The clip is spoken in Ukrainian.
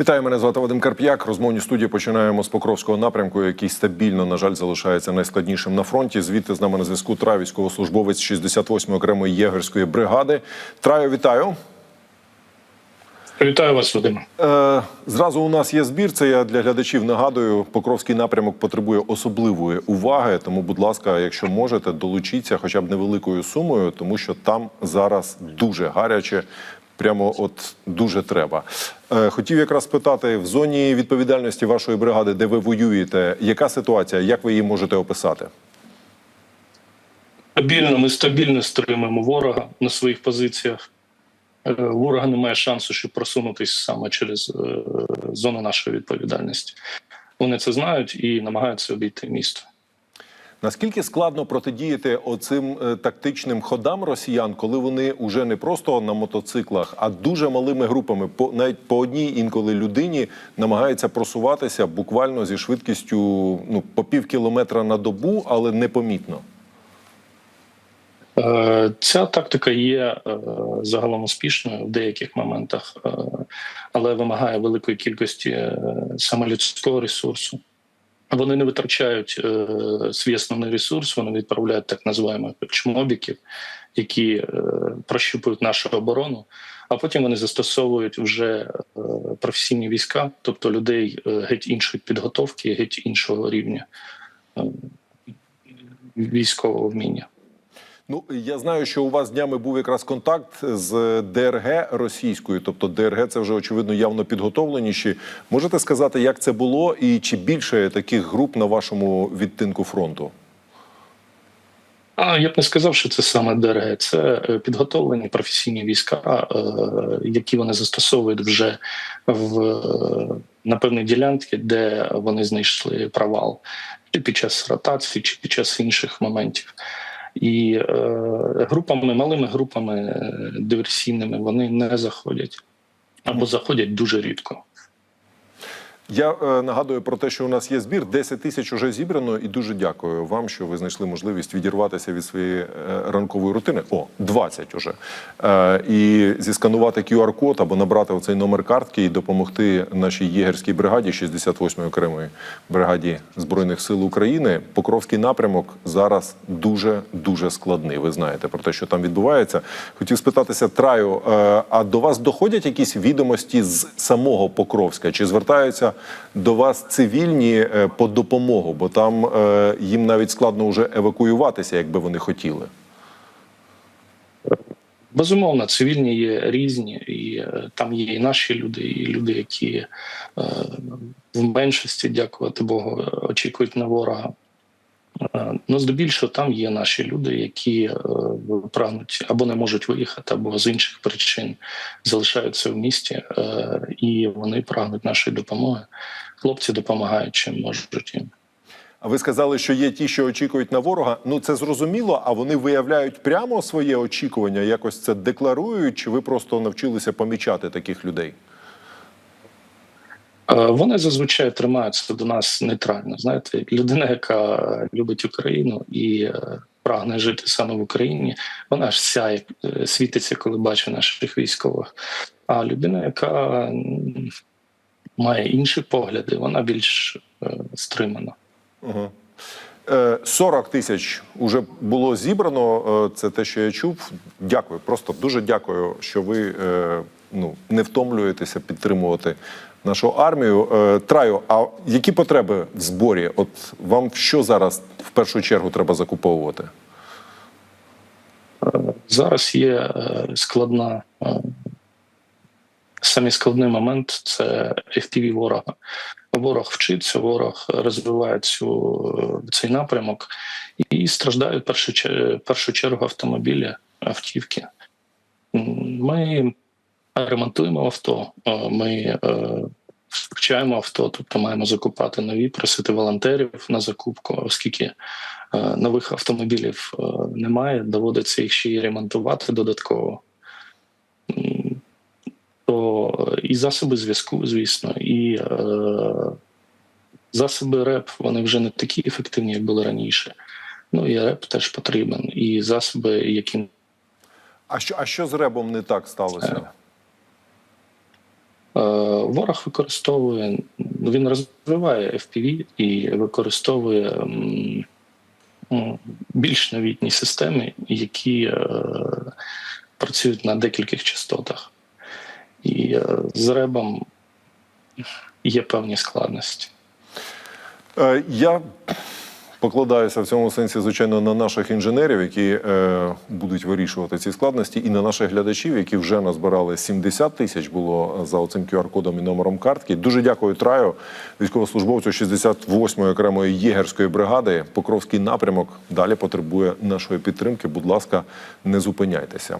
Вітаю, мене звати Вадим Карп'як. Розмовні студії починаємо з Покровського напрямку, який стабільно, на жаль, залишається найскладнішим на фронті. Звідти з нами на зв'язку Трай, військовослужбовець 68-ї окремої єгерської бригади. Траю, вітаю. Вітаю вас, Вадим. Е, зразу у нас є збір. Це я для глядачів нагадую. Покровський напрямок потребує особливої уваги. Тому, будь ласка, якщо можете, долучіться хоча б невеликою сумою, тому що там зараз дуже гаряче. Прямо от дуже треба. Е, хотів якраз спитати в зоні відповідальності вашої бригади, де ви воюєте, яка ситуація? Як ви її можете описати? Стабільно, ми стабільно стримуємо ворога на своїх позиціях. Е, Ворога немає шансу, щоб просунутися саме через е, зону нашої відповідальності. Вони це знають і намагаються обійти місто. Наскільки складно протидіяти оцим е, тактичним ходам росіян, коли вони вже не просто на мотоциклах, а дуже малими групами, по навіть по одній інколи людині намагаються просуватися буквально зі швидкістю ну по пів кілометра на добу, але непомітно. Е, Ця тактика є е, загалом успішною в деяких моментах, але вимагає великої кількості е, саме людського ресурсу. Вони не витрачають е, свій основний ресурс, вони відправляють так називаємо чмобіків, які е, прощупують нашу оборону, а потім вони застосовують вже е, професійні війська, тобто людей е, геть іншої підготовки, геть іншого рівня е, військового вміння. Ну я знаю, що у вас днями був якраз контакт з ДРГ російською, тобто ДРГ це вже очевидно явно підготовленіші. Можете сказати, як це було, і чи більше таких груп на вашому відтинку фронту? А я б не сказав, що це саме ДРГ. Це е, підготовлені професійні війська, е, які вони застосовують вже в е, на певній ділянці, де вони знайшли провал, чи під час ротації, чи під час інших моментів. І е, групами, малими групами е, диверсійними вони не заходять або заходять дуже рідко. Я е, нагадую про те, що у нас є збір. 10 тисяч уже зібрано, і дуже дякую вам, що ви знайшли можливість відірватися від своєї е, ранкової рутини. О, 20 уже. Е, і зісканувати QR-код або набрати оцей номер картки і допомогти нашій єгерській бригаді, 68-ї окремої бригаді збройних сил України. Покровський напрямок зараз дуже дуже складний. Ви знаєте про те, що там відбувається. Хотів спитатися Траю, е, а до вас доходять якісь відомості з самого Покровська? Чи звертаються до вас цивільні е, по допомогу? Бо там е, їм навіть складно вже евакуюватися, якби вони хотіли. Безумовно, цивільні є різні, і е, там є і наші люди, і люди, які в меншості, дякувати Богу, очікують на ворога. Е, Ну, здебільшого, там є наші люди, які е, прагнуть або не можуть виїхати, або з інших причин залишаються в місті, е, і вони прагнуть нашої допомоги. Хлопці допомагають чим можуть їм. А ви сказали, що є ті, що очікують на ворога. Ну це зрозуміло. А вони виявляють прямо своє очікування, якось це декларують, чи ви просто навчилися помічати таких людей? Е, Вони зазвичай тримаються до нас нейтрально. Знаєте, людина, яка любить Україну і е, прагне жити саме в Україні, вона ж сяє, е, світиться, коли бачить наших військових. А людина, яка має інші погляди, вона більш стримана. Угу. 40 тисяч вже було зібрано. Це те, що я чув. Дякую. Просто дуже дякую, що ви ну, не втомлюєтеся підтримувати нашу армію. Е, Траю, а які потреби в зборі? От вам що зараз в першу чергу треба закуповувати? Зараз є е, складна. е, Самий складний момент це FPV ворога. Ворог вчиться, ворог розвиває цю, цей напрямок і страждають першу, першу чергу автомобілі, автівки. Ми ремонтуємо авто, е, ми е, вчаємо авто, тобто маємо закупати нові, просити волонтерів на закупку, оскільки е, нових автомобілів немає, доводиться їх ще й ремонтувати додатково. То і засоби зв'язку, звісно, і е, засоби РЕП вони вже не такі ефективні, як були раніше. Ну і РЕП теж потрібен, і засоби, які А що, а що з ребом не так сталося? Ворог використовує, він розвиває FPV і використовує м, більш новітні системи, які е, працюють на декількох частотах. І е, з ребом є певні складності. Е, Я покладаюся в цьому сенсі, звичайно, на наших інженерів, які е, будуть вирішувати ці складності, і на наших глядачів, які вже назбирали 70 тисяч було за оцим QR-кодом і номером картки. Дуже дякую Траю, військовослужбовцю 68-ї окремої єгерської бригади. Покровський напрямок далі потребує нашої підтримки. Будь ласка, не зупиняйтеся.